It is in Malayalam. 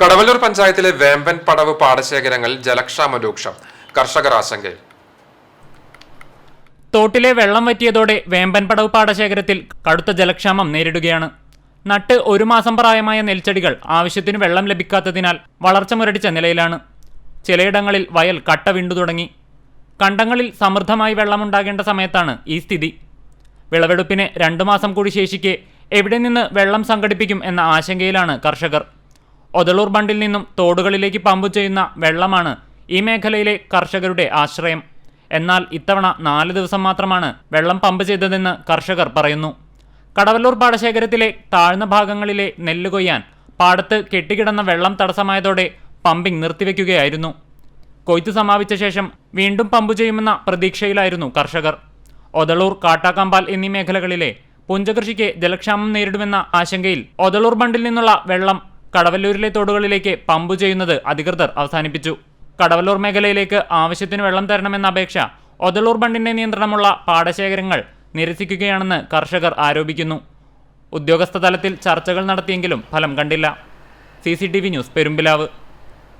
കടവല്ലൂർ പഞ്ചായത്തിലെ വേമ്പൻ പടവ് പാടശേഖരങ്ങളിൽ ജലക്ഷാമ രൂക്ഷം കർഷകർ ആശങ്കയിൽ. തോട്ടിലെ വെള്ളം വറ്റിയതോടെ വേമ്പൻ പടവ് പാടശേഖരത്തിൽ കടുത്ത ജലക്ഷാമം നേരിടുകയാണ്. നട്ട് ഒരു മാസം പ്രായമായ നെൽച്ചെടികൾ ആവശ്യത്തിന് വെള്ളം ലഭിക്കാത്തതിനാൽ വളർച്ച മുരടിച്ച നിലയിലാണ്. ചിലയിടങ്ങളിൽ വയൽ കട്ട വിണ്ടു തുടങ്ങി. കണ്ടങ്ങളിൽ സമൃദ്ധമായി വെള്ളമുണ്ടാകേണ്ട സമയത്താണ് ഈ സ്ഥിതി. വിളവെടുപ്പിന് രണ്ടു മാസം കൂടി ശേഷിക്കെ എവിടെ നിന്ന് വെള്ളം സംഘടിപ്പിക്കും എന്ന ആശങ്കയിലാണ് കർഷകർ. ഒതളൂർ ബണ്ടിൽ നിന്നും തോടുകളിലേക്ക് പമ്പ് ചെയ്യുന്ന വെള്ളമാണ് ഈ മേഖലയിലെ കർഷകരുടെ ആശ്രയം. എന്നാൽ ഇത്തവണ നാല് ദിവസം മാത്രമാണ് വെള്ളം പമ്പ് ചെയ്തതെന്ന് കർഷകർ പറയുന്നു. കടവല്ലൂർ പാടശേഖരത്തിലെ താഴ്ന്ന ഭാഗങ്ങളിലെ നെല്ല് കൊയ്യാൻ പാടത്ത് കെട്ടിക്കിടന്ന വെള്ളം തടസ്സമായതോടെ പമ്പിംഗ് നിർത്തിവെക്കുകയായിരുന്നു. കൊയ്ത്ത് സമാപിച്ച ശേഷം വീണ്ടും പമ്പ് ചെയ്യുമെന്ന പ്രതീക്ഷയിലായിരുന്നു കർഷകർ. ഒതളൂർ കാട്ടാക്കാമ്പാൽ എന്നീ മേഖലകളിലെ പുഞ്ചകൃഷിക്ക് ജലക്ഷാമം നേരിടുമെന്ന ആശങ്കയിൽ ഒതളൂർ ബണ്ടിൽ നിന്നുള്ള വെള്ളം കടവല്ലൂരിലെ തോടുകളിലേക്ക് പമ്പ് ചെയ്യുന്നത് അധികൃതർ അവസാനിപ്പിച്ചു. കടവല്ലൂർ മേഖലയിലേക്ക് ആവശ്യത്തിന് വെള്ളം തരണമെന്ന അപേക്ഷ ഒതളൂർ ബണ്ടിന്റെ നിയന്ത്രണമുള്ള പാടശേഖരങ്ങൾ നിരസിക്കുകയാണെന്ന് കർഷകർ ആരോപിക്കുന്നു. ഉദ്യോഗസ്ഥ തലത്തിൽ ചർച്ചകൾ നടത്തിയെങ്കിലും ഫലം കണ്ടില്ല. C news Perumpilavu.